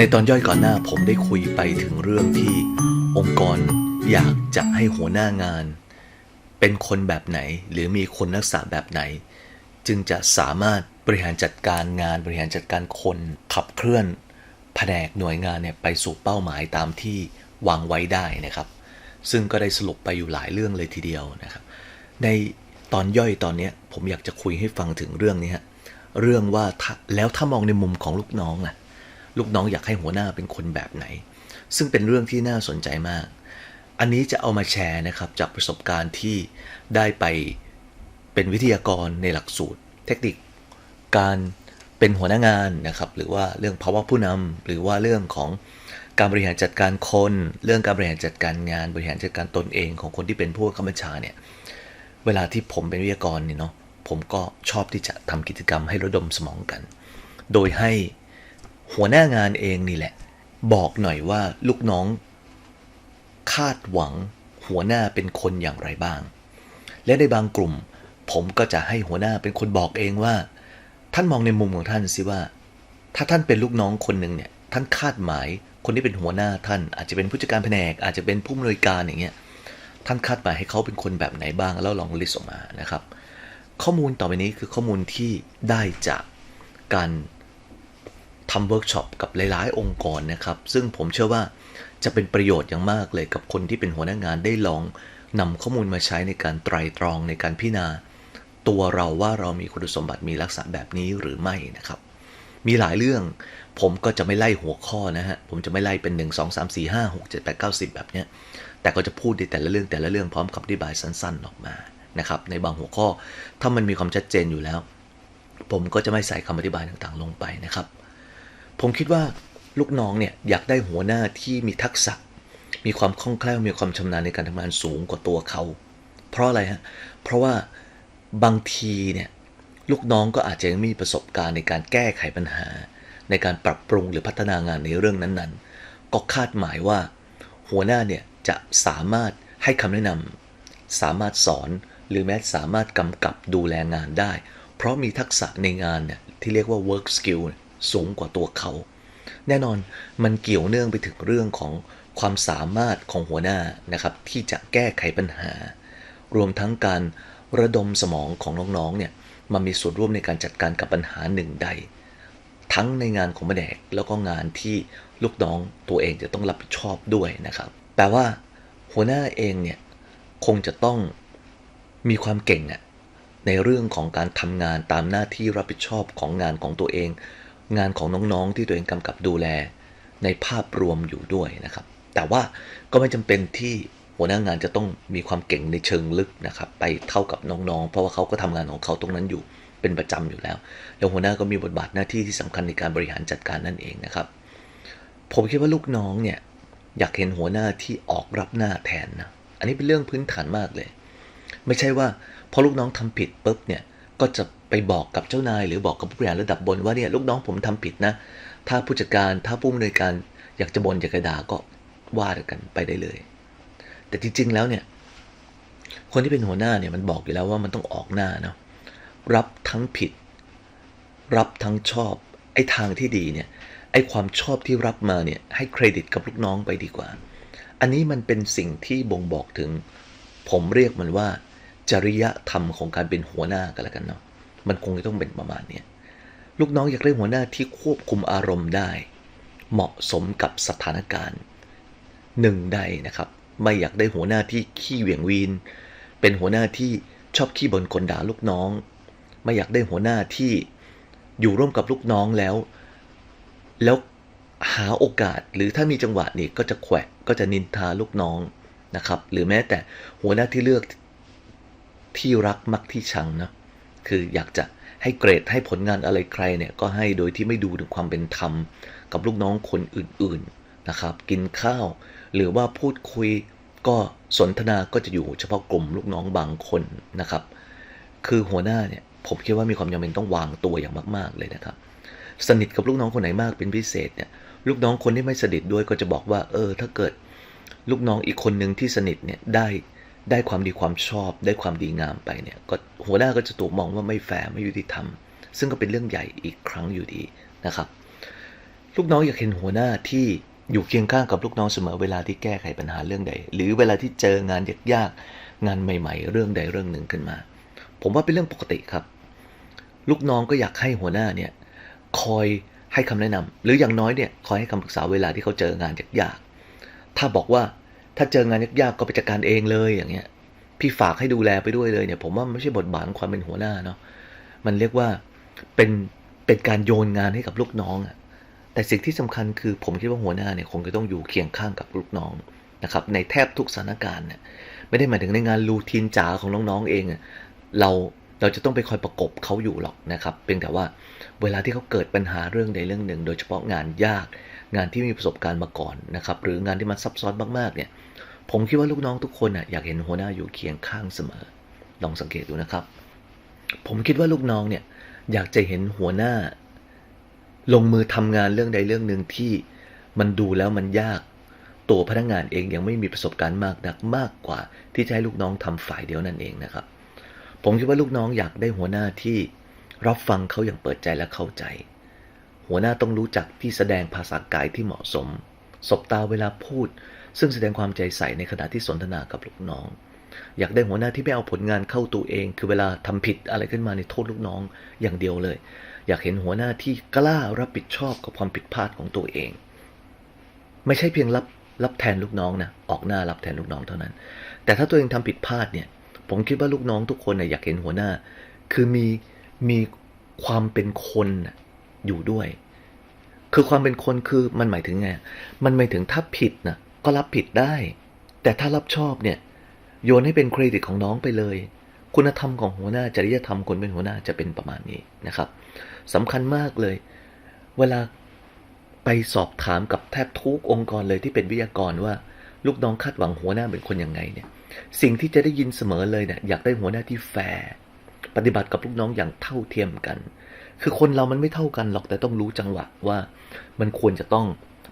ในตอนย่อยก่อนหน้าผมได้คุยไปถึงเรื่องที่องค์กรอยากจะให้หัวหน้างาน เป็นคนแบบไหนหรือมีคนลักษณะแบบไหน จึงจะสามารถบริหารจัดการงานบริหารจัดการคนขับเคลื่อนแผนกหน่วยงานเนี่ยไปสู่เป้าหมายตามที่วางไว้ได้นะครับ ซึ่งก็ได้สรุปไปอยู่หลายเรื่องเลยทีเดียวนะครับ ในตอนย่อยตอนนี้ผมอยากจะคุยให้ฟังถึงเรื่องนี้ฮะเรื่องว่าถ้าแล้วถ้ามองในมุมของลูกน้องล่ะ ลูกน้องอยากให้หัวหน้าเป็นคนแบบไหน ซึ่งเป็นเรื่องที่น่าสนใจมาก อันนี้จะเอามาแชร์นะครับจากประสบการณ์ที่ได้ไปเป็นวิทยากรในหลักสูตร เทคนิค การเป็นหัวหน้างานนะครับหรือว่าเรื่องภาวะผู้นำหรือว่าเรื่องของการบริหารจัดการคน เรื่องการบริหารจัดการงาน บริหารจัดการตนเองของคนที่เป็นผู้ข้าบัญชาเนี่ยเวลาที่ผมเป็นวิทยากรเนี่ยเนาะผมก็ชอบที่จะทำกิจกรรมให้ระดมสมองกัน โดยให้ หัวหน้างานเองนี่แหละ บอกหน่อยว่าลูกน้อง คาดหวังหัวหน้าเป็นคนอย่างไรบ้าง และในบางกลุ่ม ผมก็จะให้หัวหน้าเป็นคนบอกเองว่า ท่านมองในมุมของท่านสิว่า ถ้าท่านเป็นลูกน้องคนหนึ่งเนี่ยท่านคาดหมายคนที่เป็นหัวหน้าท่าน อาจจะเป็นผู้จัดการแผนก อาจจะเป็นผู้อำนวยการอย่างเงี้ยท่านคาดหมายให้เขาเป็นคนแบบไหนบ้างแล้วลองลิสต์ออกมานะครับ ข้อมูลต่อไปนี้คือข้อมูลที่ได้จากการ ทำเวิร์กช็อปกับหลาย ๆ องค์กรนะครับ ซึ่งผมเชื่อว่าจะเป็นประโยชน์อย่างมากเลยกับคนที่เป็นหัวหน้างานได้ลองนำข้อมูลมาใช้ในการไตรตรองในการพิจารณา ตัวเราว่าเรามีคุณสมบัติมีลักษณะแบบนี้หรือไม่นะครับ มีหลายเรื่องผมก็จะไม่ไล่หัวข้อนะฮะ ผมจะไม่ไล่เป็น 1 2 3 4 5 6 7 8 9 10 แบบเนี้ย แต่ก็จะพูดในแต่ละเรื่องแต่ละเรื่องพร้อมคำอธิบายสั้น ๆ ออกมานะครับ ในบางหัวข้อถ้ามันมีความชัดเจนอยู่แล้ว ผมก็จะไม่ใส่คำอธิบายต่างๆ ลงไปนะครับ ผมคิดว่าลูกน้องเนี่ยอยากได้หัวหน้าที่มีทักษะ มีความคล่องแคล่วมีความชำนาญในการทำงานสูงกว่าตัวเขา เพราะอะไรฮะเพราะว่าบางทีเนี่ยลูกน้องก็อาจจะยังมีประสบการณ์ในการแก้ไขปัญหา ในการปรับปรุงหรือพัฒนางานในเรื่องนั้นๆ ก็คาดหมายว่า หัวหน้าเนี่ยจะสามารถให้คำแนะนำสามารถสอนหรือแม้สามารถกำกับดูแลงานได้ เพราะมีทักษะในงานเนี่ยที่เรียกว่า work skill สูงกว่าตัวเขา แน่นอนมันเกี่ยวเนื่องไปถึงเรื่องของความสามารถของหัวหน้านะครับที่จะแก้ไขปัญหา รวมทั้งการระดมสมองของน้องๆเนี่ยมามีส่วนร่วมในการจัดการกับปัญหาหนึ่งใด ทั้งในงานของแผนกแล้วก็งานที่ลูกน้องตัวเองจะต้องรับผิดชอบด้วยนะครับแปลว่า หัวหน้าเองเนี่ยคงจะต้องมีความเก่งอะในเรื่องของการทำงานตามหน้าที่รับผิดชอบของงานของตัวเอง งานของน้องๆที่ตัวเองกำกับดูแลในภาพรวมอยู่ด้วยนะครับ แต่ว่าก็ไม่จำเป็นที่หัวหน้างานจะต้องมีความเก่งในเชิงลึกนะครับไปเท่ากับน้องๆ เพราะว่าเขาก็ทำงานของเขาตรงนั้นอยู่เป็นประจำอยู่แล้ว แล้วหัวหน้าก็มีบทบาทหน้าที่ที่สำคัญในการบริหารจัดการนั่นเองนะครับ ผมคิดว่าลูกน้องเนี่ยอยากเห็นหัวหน้าที่ออกรับหน้าแทนนะ อันนี้เป็นเรื่องพื้นฐานมากเลย ไม่ใช่ว่าพอลูกน้องทำผิดปุ๊บเนี่ยก็จะ ไปบอกกับเจ้านาย หรือบอกกับผู้บริหารระดับบนว่าเนี่ยลูกน้องผมทำผิดนะ ถ้าผู้จัดการถ้าผู้อำนวยการอยากจะบน่นอยากจะด่าก็ว่ากันไปได้เลย แต่จริง ๆ แล้วเนี่ย คนที่เป็นหัวหน้าเนี่ยมันบอกอยู่แล้วว่ามันต้องออกหน้าเนาะรับทั้งผิด รับทั้งชอบไอ้ทางที่ดีเนี่ยไอ้ความชอบที่รับมาเนี่ยให้เครดิตกับลูกน้องไปดีกว่า อันนี้มันเป็นสิ่งที่บ่งบอกถึง ผมเรียกมันว่า จริยธรรมของการเป็นหัวหน้ากันแล้วกันเนาะ มันคงจะต้องเป็นประมาณนี้ลูกน้องอยากได้หัวหน้าที่ควบคุมอารมณ์ได้ เหมาะสมกับสถานการณ์หนึ่งใดนะครับ ไม่อยากได้หัวหน้าที่ขี้เหวี่ยงวีน เป็นหัวหน้าที่ชอบขี้บ่นกลด่าลูกน้อง ไม่อยากได้หัวหน้าที่อยู่ร่วมกับลูกน้องแล้ว แล้วหาโอกาสหรือถ้ามีจังหวะนี่ก็จะแขวะก็จะนินทาลูกน้องนะครับ หรือแม้แต่หัวหน้าที่เลือกที่รักมักที่ชังนะ คืออยากจะให้เกรดให้ผลงานอะไรใครเนี่ยก็ให้โดยที่ไม่ดูถึงความเป็นธรรม กับลูกน้องคนอื่นๆนะครับ กินข้าว หรือว่าพูดคุยก็สนทนาก็จะอยู่เฉพาะกลุ่มลูกน้องบางคนนะครับ คือหัวหน้าเนี่ยผมคิดว่ามีความจำเป็นต้องวางตัวอย่างมากๆเลยนะครับ สนิทกับลูกน้องคนไหนมากเป็นพิเศษเนี่ยลูกน้องคนที่ไม่สนิทด้วยก็จะบอกว่าเออถ้าเกิด ลูกน้องอีกคนหนึ่งที่สนิทเนี่ยได้ ได้ความดีความชอบได้ความดีงามไปเนี่ยก็หัวหน้าก็จะถูกมองว่าไม่แฟร์ไม่ยุติธรรม ซึ่งก็เป็นเรื่องใหญ่อีกครั้งอยู่ดีนะครับ ลูกน้องอยากเห็นหัวหน้าที่อยู่เคียงข้างกับลูกน้องเสมอเวลาที่แก้ไขปัญหาเรื่องใด หรือเวลาที่เจองานยากๆงานใหม่ ๆ เรื่องใดเรื่องหนึ่งขึ้นมา ผมว่าเป็นเรื่องปกติครับ ลูกน้องก็อยากให้หัวหน้าเนี่ยคอยให้คำแนะนำหรืออย่างน้อยเนี่ยคอยให้คำปรึกษาเวลาที่เขาเจองานยากๆถ้าบอกว่า ถ้าเจองานยากๆก็ไปจัดการเองเลยอย่างเงี้ย พี่ฝากให้ดูแลไปด้วยเลยเนี่ยผมว่ามันไม่ใช่บทบาทของความเป็นหัวหน้าเนาะมันเรียกว่าเป็นเป็นการโยนงานให้กับลูกน้องอะแต่สิ่งที่สำคัญคือผมคิดว่าหัวหน้าเนี่ยคงจะต้องอยู่เคียงข้างกับลูกน้องนะครับในแทบทุกสถานการณ์เนี่ยไม่ได้หมายถึงในงานรูทีนจ๋าของน้องๆเองอะเราเราจะต้องไปคอยประกบเขาอยู่หรอกนะครับเพียงแต่ว่าเวลาที่เขาเกิดปัญหาเรื่องใดเรื่องหนึ่ง โดยเฉพาะงานยากงานที่มีประสบการณ์มาก่อนนะครับหรืองานที่มันซับซ้อนมากๆเนี่ย ผมคิดว่าลูกน้องทุกคนอะอยากเห็นหัวหน้าอยู่เคียงข้างเสมอ ลองสังเกตดูนะครับ ผมคิดว่าลูกน้องเนี่ยอยากจะเห็นหัวหน้า ลงมือทำงานเรื่องใดเรื่องหนึ่งที่มันดูแล้วมันยาก ตัวพนักงานเองยังไม่มีประสบการณ์มากนักมากกว่า ที่จะให้ลูกน้องทำฝ่ายเดียวนั่นเองนะครับ ผมคิดว่าลูกน้องอยากได้หัวหน้าที่รับฟังเขาอย่างเปิดใจและเข้าใจ หัวหน้าต้องรู้จักที่แสดงภาษากายที่เหมาะสม สบตาเวลาพูด ซึ่งแสดงความใจใส่ในขณะที่สนทนากับลูกน้อง อยากได้หัวหน้าที่ไม่เอาผลงานเข้าตัวเอง คือเวลาทำผิดอะไรขึ้นมาในโทษลูกน้องอย่างเดียวเลย อยากเห็นหัวหน้าที่กล้ารับผิดชอบกับความผิดพลาดของตัวเอง ไม่ใช่เพียงรับรับแทนลูกน้องนะออกหน้ารับแทนลูกน้องเท่านั้น แต่ถ้าตัวเองทำผิดพลาดเนี่ย ผมคิดว่าลูกน้องทุกคนนะอยากเห็นหัวหน้า คือมีมีความเป็นคนอยู่ด้วย คือความเป็นคนคือมันหมายถึงไง มันหมายถึงถ้าผิดนะ ก็รับผิดได้ แต่ถ้ารับชอบเนี่ยโยนให้เป็นเครดิตของน้องไปเลย คุณธรรมของหัวหน้าจริยธรรมคนเป็นหัวหน้าจะเป็นประมาณนี้นะครับสำคัญมากเลย เวลาไปสอบถามกับแทบทุกองค์กรเลยที่เป็นวิทยากรว่า ลูกน้องคาดหวังหัวหน้าเป็นคนยังไงเนี่ย สิ่งที่จะได้ยินเสมอเลยเนี่ยอยากได้หัวหน้าที่แฟร์ปฏิบัติกับลูกน้องอย่างเท่าเทียมกัน คือคนเรามันไม่เท่ากันหรอกแต่ต้องรู้จังหวะว่า มันควรจะต้อง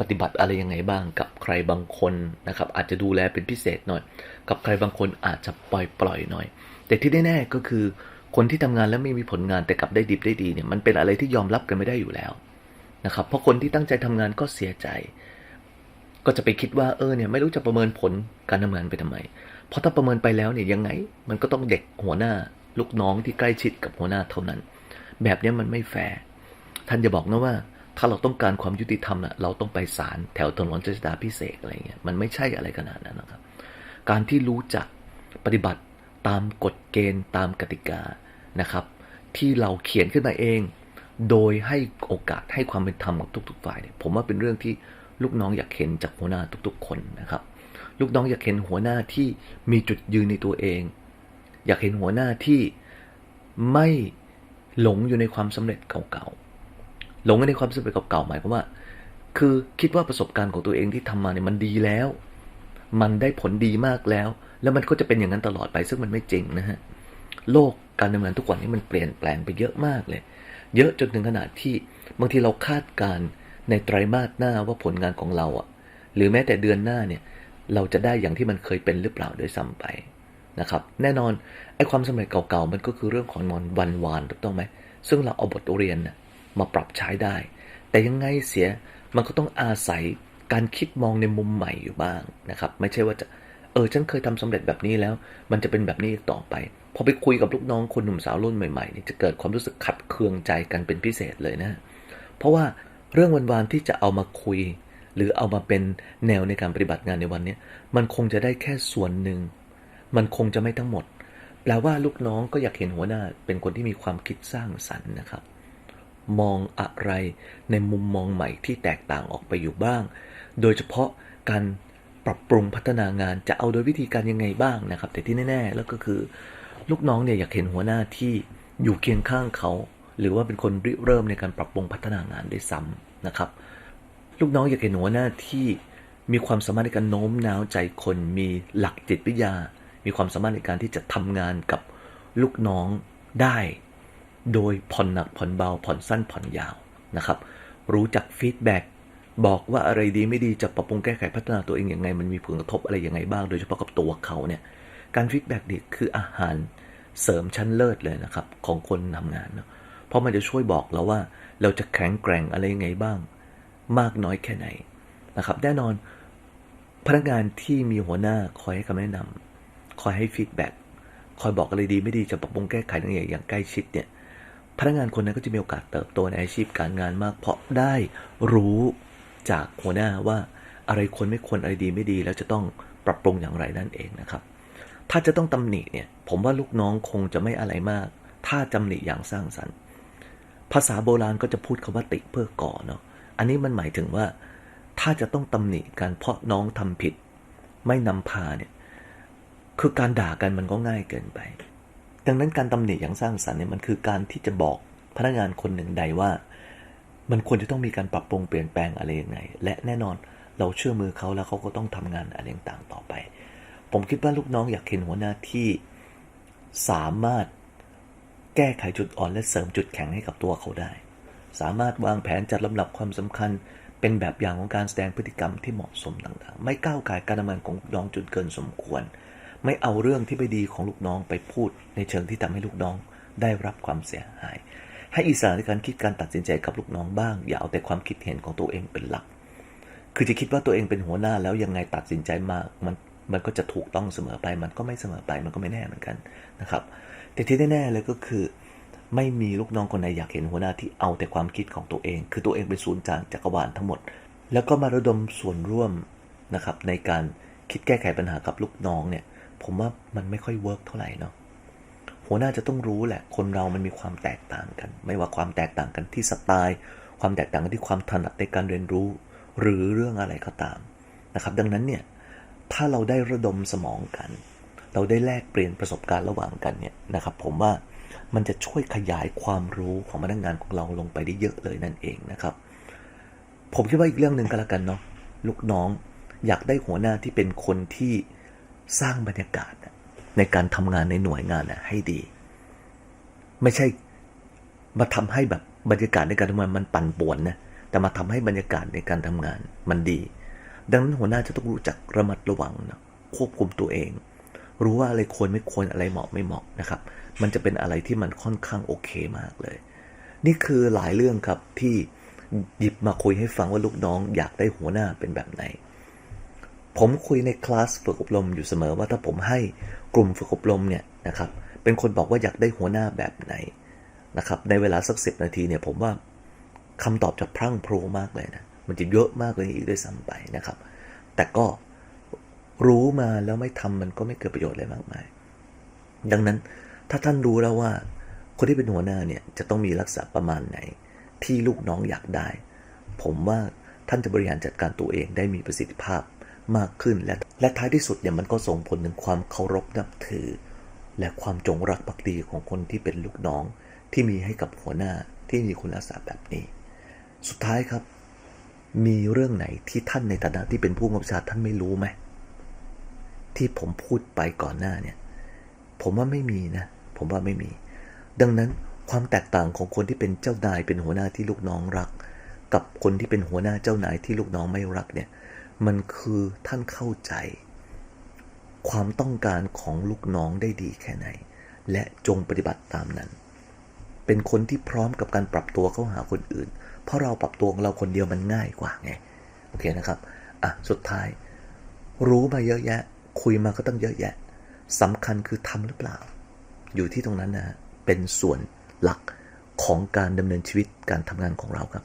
ปฏิบัติอะไรยังไงบ้าง กับใครบางคนนะครับอาจจะดูแลเป็นพิเศษหน่อย กับใครบางคนอาจจะปล่อยปล่อยหน่อย แต่ที่แน่ๆก็คือคนที่ทำงานแล้วไม่มีผลงานแต่กลับได้ดิบได้ดีเนี่ยมันเป็นอะไรที่ยอมรับกันไม่ได้อยู่แล้วนะครับเพราะคนที่ตั้งใจทำงานก็เสียใจ ก็จะไปคิดว่าเออเนี่ยไม่รู้จะประเมินผลการทำงานไปทำไม เพราะถ้าประเมินไปแล้วเนี่ยยังไง มันก็ต้องเด็กหัวหน้าลูกน้องที่ใกล้ชิดกับหัวหน้าเท่านั้น แบบนี้มันไม่แฟร์ท่านจะบอกนะว่า ถ้าเราต้องการความยุติธรรมนะเราต้องไปศาลแถวถนนจัชดาพิเศษอะไรเงี้ยมันไม่ใช่อะไรขนาดนั้นนะครับ การที่รู้จักปฏิบัติตามกฎเกณฑ์ตามกติกานะครับ ที่เราเขียนขึ้นมาเอง โดยให้โอกาสให้ความเป็นธรรมกับทุก ๆ ฝ่ายเนี่ยผมว่าเป็นเรื่องที่ลูกน้องอยากเห็นจากหัวหน้าทุกๆ คนนะครับ ลูกน้องอยากเห็นหัวหน้าที่มีจุดยืนในตัวเอง อยากเห็นหัวหน้าที่ไม่หลงอยู่ในความสำเร็จเก่าๆ หลงในความสำเร็จเก่าๆหมายความว่า คือคิดว่าประสบการณ์ของตัวเองที่ทำมาเนี่ยมันดีแล้ว มันได้ผลดีมากแล้ว แล้วมันก็จะเป็นอย่างนั้นตลอดไป ซึ่งมันไม่จริงนะฮะโลกการทำงานทุกวันนี้มันเปลี่ยนแปลงไปเยอะมากเลย เยอะจนถึงขนาดที่บางทีเราคาดการณ์ในไตรมาสหน้าว่าผลงานของเราอะหรือแม้แต่เดือนหน้าเนี่ยเราจะได้อย่างที่มันเคยเป็นหรือเปล่าโดยซ้ำไปนะครับ แน่นอนไอ้ความสำเร็จเก่าๆมันก็คือเรื่องของนอนวันวานถูกต้องไหมซึ่งเราเอาบทเรียนน่ะ มาปรับใช้ได้ แต่ยังไงเสียมันก็ต้องอาศัยการคิดมองในมุมใหม่อยู่บ้างนะครับ ไม่ใช่ว่าจะเออฉันเคยทำสำเร็จแบบนี้แล้ว มันจะเป็นแบบนี้ต่อไปพอไปคุยกับลูกน้องคนหนุ่มสาวรุ่นใหม่ๆนี่จะเกิดความรู้สึกขัดเคืองใจกันเป็นพิเศษเลยนะ เพราะว่าเรื่องวันวานที่จะเอามาคุย หรือเอามาเป็นแนวในการปฏิบัติงานในวันนี้มันคงจะได้แค่ส่วนหนึ่ง มันคงจะไม่ทั้งหมด แปลว่าลูกน้องก็อยากเห็นหัวหน้าเป็นคนที่มีความคิดสร้างสรรค์นะครับ มองอะไรในมุมมองใหม่ที่แตกต่างออกไปอยู่บ้าง โดยเฉพาะการปรับปรุงพัฒนางานจะเอาโดยวิธีการยังไงบ้างนะครับ แต่ที่แน่ๆแล้วก็คือลูกน้องเนี่ยอยากเห็นหัวหน้าที่อยู่เคียงข้างเขา หรือว่าเป็นคนริเริ่มในการปรับปรุงพัฒนางานด้วยซ้ำนะครับ ลูกน้องอยากเห็นหัวหน้าที่มีความสามารถในการโน้มน้าวใจคนมีหลักจิตวิทยา มีความสามารถในการที่จะทำงานกับลูกน้องได้ โดยผ่อนหนักผ่อนเบาผ่อนสั้นผ่อนยาวนะครับ รู้จักฟีดแบ็กบอกว่าอะไรดีไม่ดีจะปรับปรุงแก้ไขพัฒนาตัวเองอย่างไง มันมีผลกระทบอะไรยังไงบ้าง โดยเฉพาะกับตัวเขาเนี่ยการฟีดแบ็กนี่คืออาหารเสริมชั้นเลิศเลยนะครับ ของคนทำงานเนาะเพราะมันจะช่วยบอกเราว่าเราจะแข็งแกร่งอะไรยังไงบ้าง มากน้อยแค่ไหนนะครับแน่นอนพนักงานที่มีหัวหน้าคอยให้คำแนะนำคอยให้ฟีดแบ็กคอยบอกอะไรดีไม่ดีจะปรับปรุงแก้ไขต่างๆอย่างใกล้ชิดเนี่ย พนักงานคนนั้นก็จะมีโอกาสเติบโตในอาชีพการงานมาก เพราะได้รู้จากหัวหน้าว่าอะไรควรไม่ควรอะไรดีไม่ดี แล้วจะต้องปรับปรุงอย่างไรนั่นเองนะครับ ถ้าจะต้องตำหนิเนี่ยผมว่าลูกน้องคงจะไม่อะไรมาก ถ้าตำหนิอย่างสร้างสรรค์ ภาษาโบราณก็จะพูดคาว่าติเพื่อก่อเนาะอันนี้มันหมายถึงว่า ถ้าจะต้องตำหนิการเพราะน้องทำผิด ไม่นำพาเนี่ยคือการด่ากันมันก็ง่ายเกินไป ดังนั้นการตำหนิอย่างสร้างสรรค์เนี่ยมันคือการที่จะบอกพนักงานคนหนึ่งใดว่า มันควรจะต้องมีการปรับปรุงเปลี่ยนแปลงอะไรยังไง และแน่นอนเราเชื่อมือเขาแล้วเขาก็ต้องทำงานอะไรต่างๆต่อไป ผมคิดว่าลูกน้องอยากเห็นหัวหน้าที่สามารถแก้ไขจุดอ่อนและเสริมจุดแข็งให้กับตัวเขาได้ สามารถวางแผนจัดลำดับความสำคัญ เป็นแบบอย่างของการแสดงพฤติกรรมที่เหมาะสมต่างๆ ไม่ก้าวไก่การทำงานของน้องจนเกินสมควร ไม่เอาเรื่องที่ไม่ดีของลูกน้องไปพูดในเชิงที่ทำให้ลูกน้องได้รับความเสียหาย ให้อิสระในการคิดการตัดสินใจกับลูกน้องบ้าง อย่าเอาแต่ความคิดเห็นของตัวเองเป็นหลัก คือจะคิดว่าตัวเองเป็นหัวหน้าแล้วยังไงตัดสินใจมามันมันก็จะถูกต้องเสมอไป มันก็ไม่เสมอไป มันก็ไม่แน่เหมือนกันนะครับ แต่ที่แน่ๆเลยก็คือ ไม่มีลูกน้องคนไหนอยากเห็นหัวหน้าที่เอาแต่ความคิดของตัวเอง คือตัวเองเป็นศูนย์กลางจักรวาลทั้งหมด แล้วก็มาระดมส่วนร่วมนะครับในการคิดแก้ไขปัญหากับลูกน้องเนี่ย ผมว่ามันไม่ค่อยเวิร์กเท่าไหร่เนาะหัวหน้าจะต้องรู้แหละ คนเรามันมีความแตกต่างกัน ไม่ว่าความแตกต่างกันที่สไตล์ ความแตกต่างกันที่ความถนัดในการเรียนรู้ หรือเรื่องอะไรก็ตามนะครับ ดังนั้นเนี่ย ถ้าเราได้ระดมสมองกัน เราได้แลกเปลี่ยนประสบการณ์ระหว่างกันเนี่ยนะครับ ผมว่ามันจะช่วยขยายความรู้ของพนักงานของเราลงไปได้เยอะเลยนั่นเองนะครับ ผมคิดว่าอีกเรื่องหนึ่งก็แล้วกันเนาะ ลูกน้องอยากได้หัวหน้าที่เป็นคนที่ สร้างบรรยากาศในการทำงานในหน่วยงานนะให้ดี ไม่ใช่มาทำให้แบบบรรยากาศในการทำงานมันปั่นป่วนนะแต่มาทำให้บรรยากาศในการทำงานมันดี ดังนั้นหัวหน้าจะต้องรู้จักระมัดระวังนะควบคุมตัวเอง รู้ว่าอะไรควรไม่ควรอะไรเหมาะไม่เหมาะนะครับ มันจะเป็นอะไรที่มันค่อนข้างโอเคมากเลย นี่คือหลายเรื่องครับที่หยิบมาคุยให้ฟังว่าลูกน้องอยากได้หัวหน้าเป็นแบบไหน ผมคุยในคลาสฝึกอบรมอยู่เสมอว่าถ้าผมให้กลุ่มฝึกอบรมเนี่ยนะครับเป็นคนบอกว่าอยากได้หัวหน้าแบบไหนนะครับในเวลาสักสิบนาทีเนี่ยผมว่าคำตอบจะพรั่งพรูมากเลยนะมันจะเยอะมากเลยอีกด้วยซ้ำไปนะครับ แต่ก็รู้มาแล้วไม่ทำมันก็ไม่เกิดประโยชน์อะไรมากมาย ดังนั้นถ้าท่านรู้แล้วว่า คนที่เป็นหัวหน้าเนี่ยจะต้องมีลักษณะประมาณไหน ที่ลูกน้องอยากได้ ผมว่าท่านจะบริหารจัดการตัวเองได้มีประสิทธิภาพ มากขึ้น และและท้ายที่สุดเนี่ยมันก็ส่งผลถึงความเคารพนับถือ และความจงรักภักดีของคนที่เป็นลูกน้องที่มีให้กับหัวหน้าที่มีคุณลักษณะแบบนี้ สุดท้ายครับ มีเรื่องไหนที่ท่านในฐานะที่เป็นผู้กำกับชาท่านไม่รู้ไหมที่ผมพูดไปก่อนหน้าเนี่ย ผมว่าไม่มีนะ ผมว่าไม่มี ดังนั้นความแตกต่างของคนที่เป็นเจ้านายเป็นหัวหน้าที่ลูกน้องรัก กับคนที่เป็นหัวหน้าเจ้านายที่ลูกน้องไม่รักเนี่ย มันคือท่านเข้าใจ ความต้องการของลูกน้องได้ดีแค่ไหน และจงปฏิบัติตามนั้น เป็นคนที่พร้อมกับการปรับตัวเข้าหาคนอื่น เพราะเราปรับตัวของเราคนเดียวมันง่ายกว่าไง โอเคนะครับ อะ สุดท้าย รู้มาเยอะแยะ คุยมาก็ต้องเยอะแยะสำคัญคือทำหรือเปล่า อยู่ที่ตรงนั้นนะฮะเป็นส่วนหลักของการดำเนินชีวิตการทำงานของเราครับ